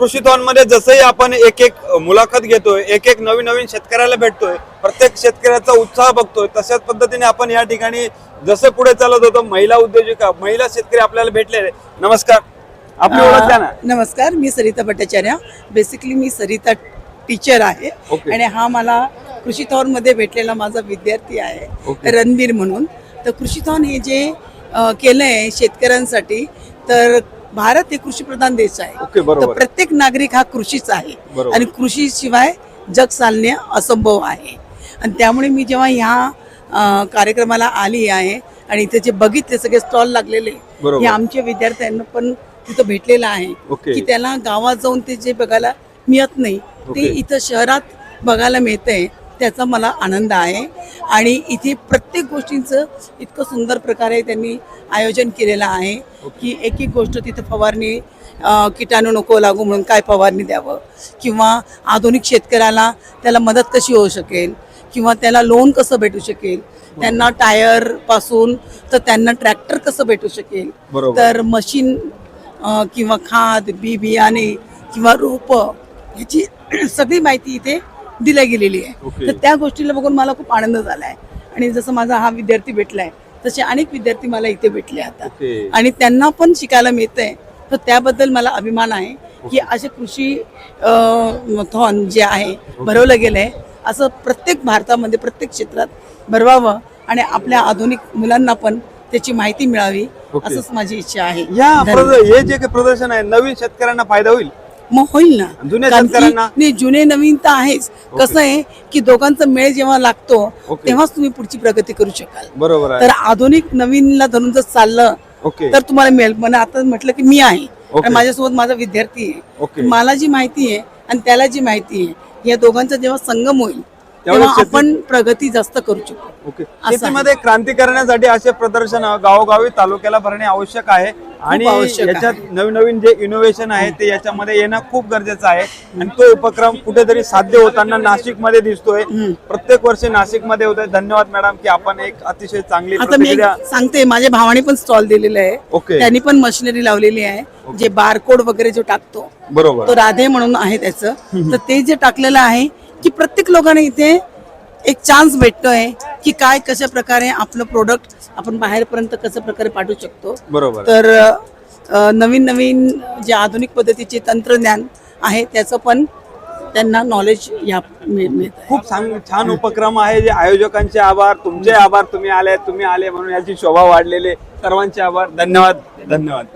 कृषी मध्ये जसंही आपण एक एक मुलाखत घेतोय एक एक नवीन नवीन शेतकऱ्याला भेटतोय प्रत्येक शेतकऱ्याचा उत्साह बघतोय तशाच पद्धतीने आपण या ठिकाणी जसं पुढे चालत होतो महिला उद्योजिका महिला शेतकरी आपल्याला भेटलेले नमस्कार. आपली ओळख द्या ना. नमस्कार मी सरिता भट्टाचार्य. बेसिकली मी सरिता टीचर आहे. Okay. आणि हा मला कृषी मध्ये भेटलेला माझा विद्यार्थी आहे. रणवीर म्हणून. तर कृषी थॉन हे जे अ, केलंय शेतकऱ्यांसाठी तर भारत हे कृषीप्रधान देश आहे. तर प्रत्येक नागरिक हा कृषीच आहे. आणि कृषीशिवाय जग चालणे असंभव आहे आणि त्यामुळे मी जेव्हा ह्या कार्यक्रमाला आली आहे आणि इथे जे बघितले सगळे स्टॉल लागलेले. हे आमच्या विद्यार्थ्यांना पण तिथं भेटलेलं आहे. की त्याला गावात जाऊन ते जे बघायला मिळत नाही ते. इथं शहरात बघायला मिळतंय त्याचा मला आनंद आहे. आणि इथे प्रत्येक गोष्टींचं इतकं सुंदर प्रकारे त्यांनी आयोजन केलेलं आहे की एक एक गोष्ट तिथे फवारणी किटाणू नको लागू म्हणून काय फवारणी द्यावं? किंवा आधुनिक शेतकऱ्याला त्याला मदत कशी होऊ शकेल? किंवा त्याला लोन कसं भेटू शकेल? त्यांना टायरपासून तर त्यांना ट्रॅक्टर कसं भेटू शकेल. तर मशीन किंवा खाद बी बियाणे किंवा रोप ह्याची सगळी माहिती इथे दिल्या गेलेली आहे. तर त्या गोष्टीला बघून मला खूप आनंद झालाय. आणि जसं माझा हा विद्यार्थी भेटलाय तसे अनेक विद्यार्थी मला इथे भेटले आता. आणि त्यांना पण शिकायला मिळतंय. तर त्याबद्दल मला अभिमान आहे की असे कृषी थॉन जे आहे भरवलं गेलंय. असं प्रत्येक भारतामध्ये प्रत्येक क्षेत्रात भरवावं आणि आपल्या आधुनिक मुलांना पण त्याची माहिती मिळावी. असंच माझी इच्छा आहे. या हे जे काही प्रदर्शन आहे नवीन शेतकऱ्यांना फायदा होईल? मग होईल ना जुन्या कारण की- शेतकऱ्यांना? नाही जुने नवीन तर आहेच कसं आहे की दोघांचा मेळ जेव्हा लागतो ओके. तेव्हाच तुम्ही पुढची प्रगती करू शकाल बरोबर आहे तर आधुनिक नवीनला धरून जर चाललं ओके तर तुम्हाला मिळेल मला आता म्हटलं की मी आहे. आणि माझ्यासोबत माझा विद्यार्थी ओके. आहे मला जी माहिती आहे आणि त्याला जी माहिती आहे या दोघांचा जेव्हा संगम होईल तेव्हा आपण प्रगती जास्त करू शकतो ओके. शेतीमध्ये क्रांती करण्यासाठी असे प्रदर्शन गावोगावी तालुक्याला भरणे आवश्यक आहे. आणि याच्यात. नवीन नवीन जे इनोव्हेशन आहे ते याच्यामध्ये येणं खूप गरजेचं आहे. आणि तो उपक्रम कुठेतरी साध्य होताना नाशिकमध्ये दिसतोय प्रत्येक वर्षी नाशिकमध्ये होतोय. धन्यवाद मॅडम की आपण एक अतिशय चांगली आता मी सांगते. माझ्या भावाने पण स्टॉल दिलेला आहे. ओके. त्यांनी पण मशिनरी लावलेली आहे. जे बारकोड वगैरे जो टाकतो बरोबर. तो राधे म्हणून आहे त्याचं. तर ते जे टाकलेलं आहे की प्रत्येक लोकांना इथे एक चान्स भेटतोय की काय कशा प्रकारे आपलं प्रोडक्ट आपण बाहेरपर्यंत कसं प्रकारे पाठवू शकतो. बरोबर. तर अ, नवीन नवीन जे आधुनिक पद्धतीचे तंत्रज्ञान आहे त्याचं पण त्यांना नॉलेज या मिळ- मिळत आहे खूप छान छान उपक्रम आहे जे आयोजकांचे आभार तुमचे आभार तुम्ही आले तुम्ही आले म्हणून याची शोभा वाढलेले. सर्वांचे आभार. धन्यवाद. धन्यवाद.